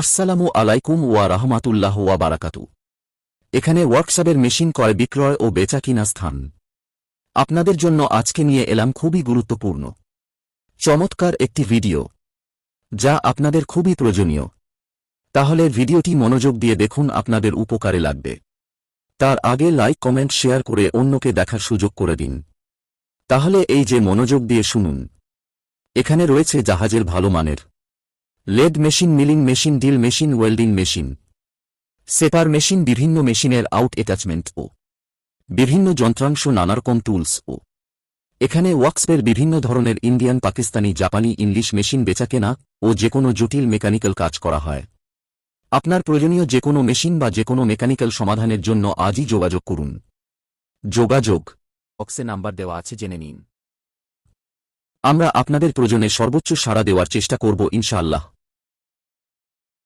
আসসালামু আলাইকুম ওয়া রাহমাতুল্লাহ ওয়া বারাকাতু। এখানে ওয়ার্কশপের মেশিন ক্রয়, বিক্রয় ও বেচা কিনা স্থান। আপনাদের জন্য আজকে নিয়ে এলাম খুবই গুরুত্বপূর্ণ, চমৎকার একটি ভিডিও, যা আপনাদের খুবই প্রয়োজনীয়। তাহলে ভিডিওটি মনোযোগ দিয়ে দেখুন, আপনাদের উপকারে লাগবে। তার আগে লাইক, কমেন্ট, শেয়ার করে অন্যকে দেখার সুযোগ করে দিন। তাহলে এই যে মনোযোগ দিয়ে শুনুন, এখানে রয়েছে জাহাজের ভালো মানের lathe machine, milling machine, drill machine, welding machine. Shaper machine, বিভিন্ন মেশিনের আউট অ্যাটাচমেন্ট ও বিভিন্ন যন্ত্রাংশ, নানারকম টুলস ও। এখানে ওয়াক্সপের বিভিন্ন ধরনের ইন্ডিয়ান, পাকিস্তানি, জাপানি, ইংলিশ মেশিন বেচাকেনা ও যেকোনো জটিল মেকানিক্যাল কাজ করা হয়। আপনার প্রয়োজনীয় যেকোনো মেশিন বা যেকোনো মেকানিক্যাল সমাধানের জন্য আজই যোগাযোগ করুন। যোগাযোগ বক্সে নাম্বার দেওয়া আছে, জেনে নিন। আমরা আপনাদের প্রয়োজনে সর্বোচ্চ সাড়া দেওয়ার চেষ্টা করব, ইনশাআল্লাহ।